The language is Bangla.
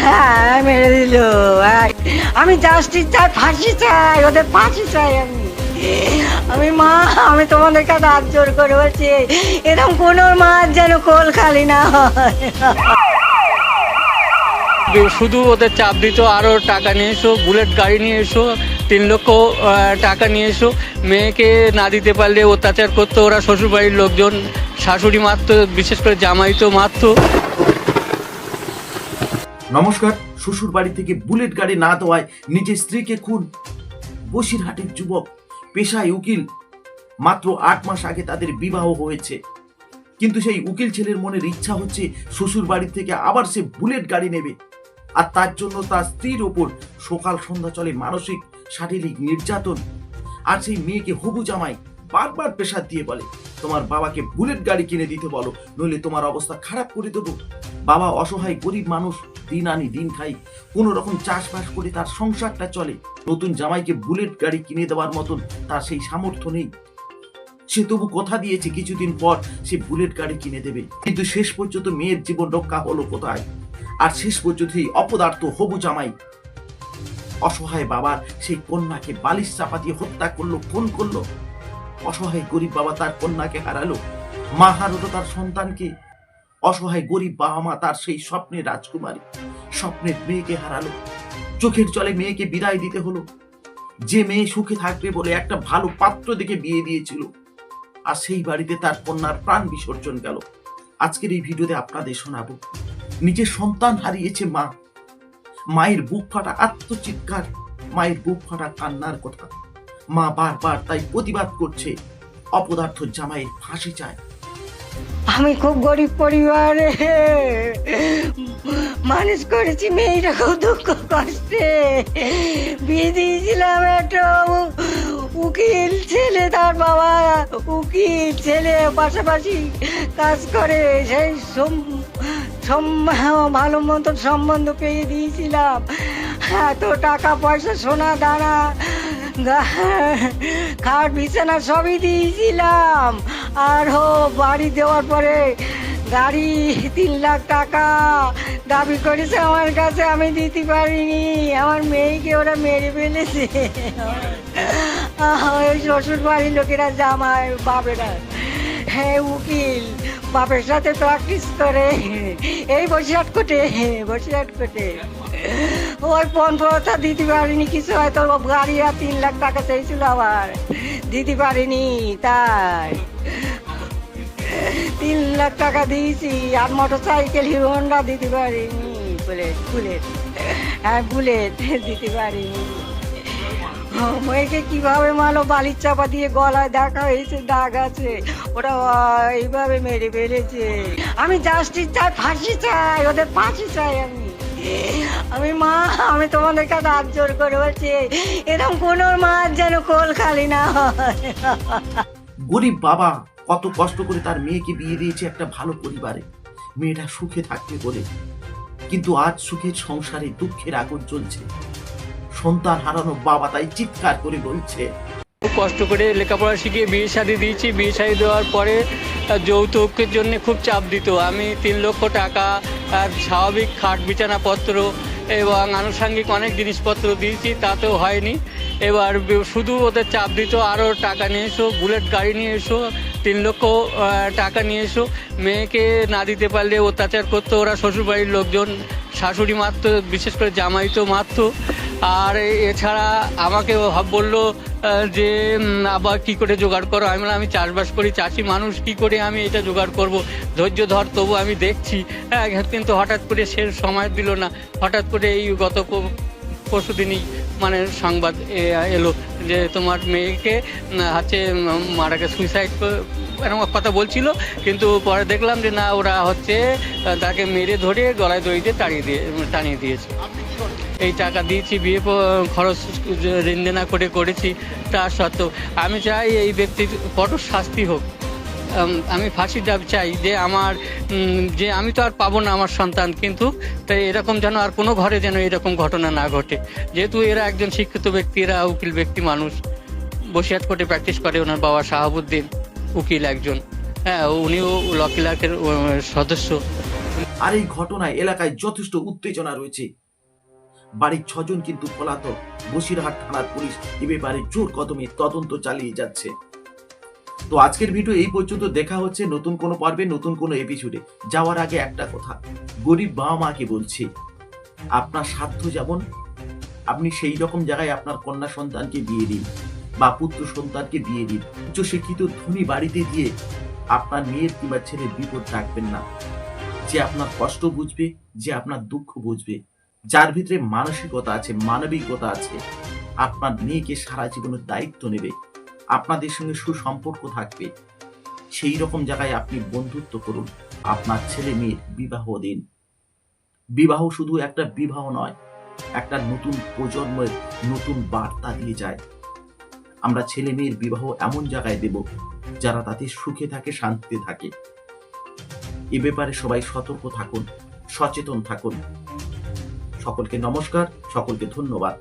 হ্যাঁ মেরে দিল আমি জাস্টিস চাই, ফাঁসি চাই, ওদের ফাঁসি চাই আমি। আমি মা, আমি তোমাদের কাছে হাত জোর করে বলছি, এরকম কোনো মাছ যেন কোল খালি না হয়। শুধু ওদের চাপ দিত আরও টাকা নিয়ে এসো, বুলেট গাড়ি নিয়ে এসো, তিন লক্ষ টাকা নিয়ে এসো। মেয়েকে না দিতে পারলে অত্যাচার করতো ওরা শ্বশুরবাড়ির লোকজন, শাশুড়ি মারতো, বিশেষ করে জামাই তো মারতো। নমস্কার, শ্বশুর বাড়ি থেকে বুলেট গাড়ি না দেওয়ায় নিজের স্ত্রীকে খুন। বসিরহাটের যুবক, পেশায় উকিল। মাত্র আট মাস আগে তাদের বিবাহ হয়েছে। কিন্তু সেই উকিল ছেলের মনের ইচ্ছা হচ্ছে শ্বশুর বাড়ি থেকে আবার সে বুলেট গাড়ি নেবে। আর তার জন্য তার স্ত্রীর ওপর সকাল সন্ধ্যা চলে মানসিক, শারীরিক নির্যাতন। আর সেই মেয়েকে হবু জামাই বারবার প্রেশার দিয়ে বলে। তোমার বাবাকে বুলেট গাড়ি কিনে দিতে বলো, নইলে তোমার অবস্থা খারাপ করে দেবো। বাবা অসহায়, গরিব মানুষ, দিন আনি, দিন খাই। কোনো রকম চাষবাস করে তার সংসারটা চলে। নতুন জামাইকে বুলেট গাড়ি কিনে দেওয়ার মতন তার সেই সামর্থ্য নেই। সে তবু কথা দিয়েছে, কিছুদিন পর সে বুলেট গাড়ি কিনে দেবে। কিন্তু শেষ পর্যন্ত মেয়ের জীবন রক্ষা হলো কোথায়? আর শেষ পর্যন্ত এই অপদার্থ হবু জামাই। অসহায় বাবার সেই কন্যাকে বালিশ চাপা দিয়ে হত্যা করল, খুন করল। অসহায় গরিব বাবা তার কন্যাকে হারালো। মা হারালো তার সন্তানকে। অসহায় গরিব বাবা মা তার সেই স্বপ্নের রাজকুমারী। স্বপ্নের মেয়েকে হারালো। চোখের জলে মেয়েকে বিদায় দিতে হলো। যে মেয়ে সুখে থাকবে বলে একটা ভালো পাত্র দেখে বিয়ে দিয়েছিল। আর সেই বাড়িতে তার কন্যার প্রাণ বিসর্জন গেল। আজকের এই ভিডিওতে আপনাদের শোনাবো। নিজের সন্তান হারিয়েছে মা। মায়ের বুক ফাটা আত্মচিৎকার। মায়ের বুক ফাটা কান্নার কথা। মা বারবার তাই প্রতিবাদ করছে। অপদার্থ জামাইয়ের ফাঁসি চায়। আমি খুব গরিব পরিবারে। মানুষ করেছি মেয়েটা খুব দুঃখ কষ্টে। বিয়ে দিয়েছিলাম একটা উকিল ছেলে তার বাবা। উকিল ছেলে পাশাপাশি কাজ করে। সেই ভালো মতন সম্বন্ধ পেয়ে দিয়েছিলাম। এত টাকা পয়সা, সোনা গা- খাট, বিছানা সবই দিয়েছিলাম। আর হো, বাড়ি দেওয়ার পরে গাড়ি তিন লাখ টাকা দাবি করেছে আমার কাছে, আমি দিতে পারিনি। আমার মেয়েকে ওরা মেরে ফেলেছে। ওই শ্বশুর বাড়ির লোকেরা জামায় বাপেরা। হ্যাঁ উকিল, বাপের সাথে প্র্যাকটিস করে। এই বসিরহাট কোটে বসিরহাট কোটে। ওই প্রথা দিতে পারিনি কিছু হয়তো গাড়ি আর তিন লাখ টাকা চাইছিল আবার দিতে পারিনি তাই। তিন লাখ টাকা দিয়েছি আর মোটর সাইকেল হিরো হন্ডা দিতে পারিনি বুলেট বুলেট। হ্যাঁ বুলেট দিতে পারিনি মেয়েকে কীভাবে মালো বালির চাপা দিয়ে গলায় দেখা হয়েছে দাগ আছে। আহ, এইভাবে মেরে ফেলেছে। আমি জাস্টিস চাই ফাঁসি চাই ওদের ফাঁসি চাই আমি। আমি মা, আমি তোমাদের কাছে হাত জোর করে বলছি এরকম কোনো মাছ যেন কোল খালি না গরিব বাবা কত কষ্ট করে তার মেয়েকে বিয়ে দিয়েছে একটা ভালো পরিবারে। মেয়েটা সুখে থাকবে বলে। কিন্তু আজ সুখের সংসারে দুঃখের আগুন জ্বলছে। সন্তান হারানো বাবা তাই চিৎকার করে বলছে কষ্ট করে লেখাপড়া শিখিয়ে বিয়ে শাদি দিয়েছি। বিয়ে শাদি দেওয়ার পরে যৌতুকের জন্য খুব চাপ দিত। আমি তিন লক্ষ টাকা, আর স্বাভাবিক খাট বিছানাপত্র এবং আনুষঙ্গিক অনেক জিনিসপত্র দিয়েছি, তাতেও হয়নি। এবার শুধু ওদের চাপ দিত, আরও টাকা নিয়ে এসো, বুলেট গাড়ি নিয়ে এসো, তিন লক্ষ টাকা নিয়ে এসো। মেয়েকে না দিতে পারলে অত্যাচার করতো ওরা শ্বশুরবাড়ির লোকজন, শাশুড়ি মারতো, বিশেষ করে জামাই তো মারতো। আর এছাড়া আমাকে বলল যে আবার কি করে জোগাড় করো? আমি আমি চাষবাস করি, চাষি মানুষ, কি করে আমি এটা জোগাড় করব? ধৈর্য ধর, তবু আমি দেখছি। হ্যাঁ কিন্তু হঠাৎ করে সে সময় দিল না। হঠাৎ করে এই গত পরশু দিনই মানে সংবাদ এলো যে, তোমার মেয়েকে হচ্ছে মারাকে সুইসাইড এরকম কথা বলছিল। কিন্তু পরে দেখলাম যে, না, ওরা হচ্ছে তাকে মেরে ধরে গলায় দড়ি দিয়ে তাড়িয়ে দিয়ে টানিয়ে দিয়েছে। এই টাকা দিয়েছি, বিয়ে খরচ ঋণ দেনা করে করেছি, তা সত্ত্বেও আমি চাই এই ব্যক্তির কঠোর শাস্তি হোক। আমি ফাঁসি দাবি চাই যে আমার যে আমি তো আর পাবো না আমার সন্তান, কিন্তু তাই এরকম যেন আর কোনো ঘরে যেন এরকম ঘটনা না ঘটে। যেহেতু এরা একজন শিক্ষিত ব্যক্তি, এরা উকিল ব্যক্তি মানুষ বসিয়াট কোর্টে প্র্যাকটিস করে ওনার বাবা শাহাবুদ্দিন, উকিল একজন। হ্যাঁ উনিও লকিলাকের সদস্য। আর এই ঘটনায় এলাকায় যথেষ্ট উত্তেজনা রয়েছে। বাড়ির ছজন কিন্তু পলাতক। বসিরহাট থানার পুলিশ এ ব্যাপারে জোর কদমে তদন্ত চালিয়ে যাচ্ছে। তো আজকের ভিডিও এই পর্যন্ত। দেখা হচ্ছে নতুন কোনো পর্বে, নতুন কোনো এপিসোডে যাওয়ার আগে একটা কথা, গরিব বাবা মাকে বলছি, আপনার সাধ্য যেমন, আপনি সেই রকম জায়গায় আপনার কন্যা সন্তানকে বিয়ে দিন বা পুত্র সন্তানকে বিয়ে দিন। উচ্চশিক্ষিত ধনী বাড়িতে দিয়ে আপনার মেয়ের কিংবা ছেলের বিপদ রাখবেন না। যে আপনার কষ্ট বুঝবে, যে আপনার দুঃখ বুঝবে। যার ভিতরে মানসিকতা আছে, মানবিকতা আছে, আপনার মেয়েকে সারা জীবনের দায়িত্ব নেবে, আপনাদের সঙ্গে সুসম্পর্ক থাকবে, সেই রকম জায়গায় আপনি বন্ধুত্ব করুন, আপনার ছেলে মেয়ের বিবাহ দিন। বিবাহ শুধু একটা বিবাহ নয়, একটা নতুন প্রজন্মের নতুন বার্তা দিয়ে যায়। আমরা ছেলে মেয়ের বিবাহ এমন জায়গায় দেব, যারা তাতে সুখে থাকে, শান্তিতে থাকে। এ ব্যাপারে সবাই সতর্ক থাকুন, সচেতন থাকুন। সকলকে নমস্কার সকলকে ধন্যবাদ।